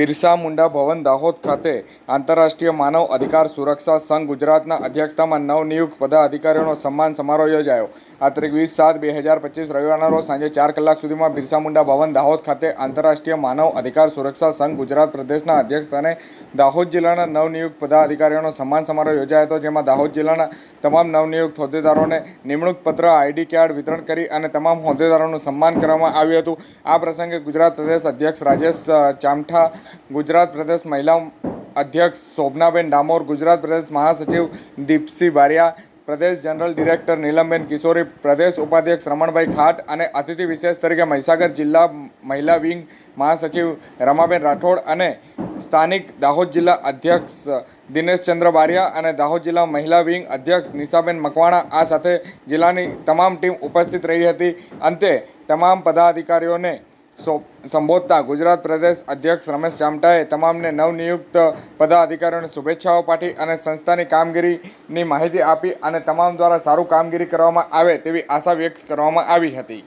બિરસા મુંડા ભવન દાહોદ ખાતે આંતરરાષ્ટ્રીય માનવ અધિકાર સુરક્ષા સંઘ ગુજરાતના અધ્યક્ષતામાં નવનિયુક્ત પદાધિકારીઓનો સન્માન સમારોહ યોજાયો. આ તારીખ વીસ સાત બે હજાર પચીસ રવિવારના રોજ સાંજે ચાર કલાક સુધીમાં બિરસા મુંડા ભવન દાહોદ ખાતે આંતરરાષ્ટ્રીય માનવ અધિકાર સુરક્ષા સંઘ ગુજરાત પ્રદેશના અધ્યક્ષસ્થાને દાહોદ જિલ્લાના નવનિયુક્ત પદાધિકારીઓનો સન્માન સમારોહ યોજાયો હતો, જેમાં દાહોદ જિલ્લાના તમામ નવનિયુક્ત હોદ્દેદારોને નિમણૂક પત્ર, આઈડી કાર્ડ વિતરણ કરી અને તમામ હોદ્દેદારોનું સન્માન કરવામાં આવ્યું હતું. આ પ્રસંગે ગુજરાત પ્રદેશ અધ્યક્ષ રાજેશ ચામઠા ગુજરાત પ્રદેશ મહિલા અધ્યક્ષ શોભનાબેન ડામોર, ગુજરાત પ્રદેશ મહાસચિવ દીપસિંહ બારિયા, પ્રદેશ જનરલ ડિરેક્ટર નીલમબેન કિશોરી, પ્રદેશ ઉપાધ્યક્ષ રમણભાઈ ખાટ અને અતિથિ વિશેષ તરીકે મહીસાગર જિલ્લા મહિલા વિંગ મહાસચિવ રમાબેન રાઠોડ અને સ્થાનિક દાહોદ જિલ્લા અધ્યક્ષ દિનેશચંદ્ર બારિયા અને દાહોદ જિલ્લા મહિલા વિંગ અધ્યક્ષ નિશાબેન મકવાણા આ સાથે જિલ્લાની તમામ ટીમ ઉપસ્થિત રહી હતી. અંતે તમામ પદાધિકારીઓને સંબોધતા ગુજરાત પ્રદેશ અધ્યક્ષ રમેશ ચામટાએ તમામને નવનિયુક્ત પદાધિકારીઓને શુભેચ્છાઓ પાઠવી અને સંસ્થાની કામગીરીની માહિતી આપી અને તમામ દ્વારા સારું કામગીરી કરવામાં આવે તેવી આશા વ્યક્ત કરવામાં આવી હતી.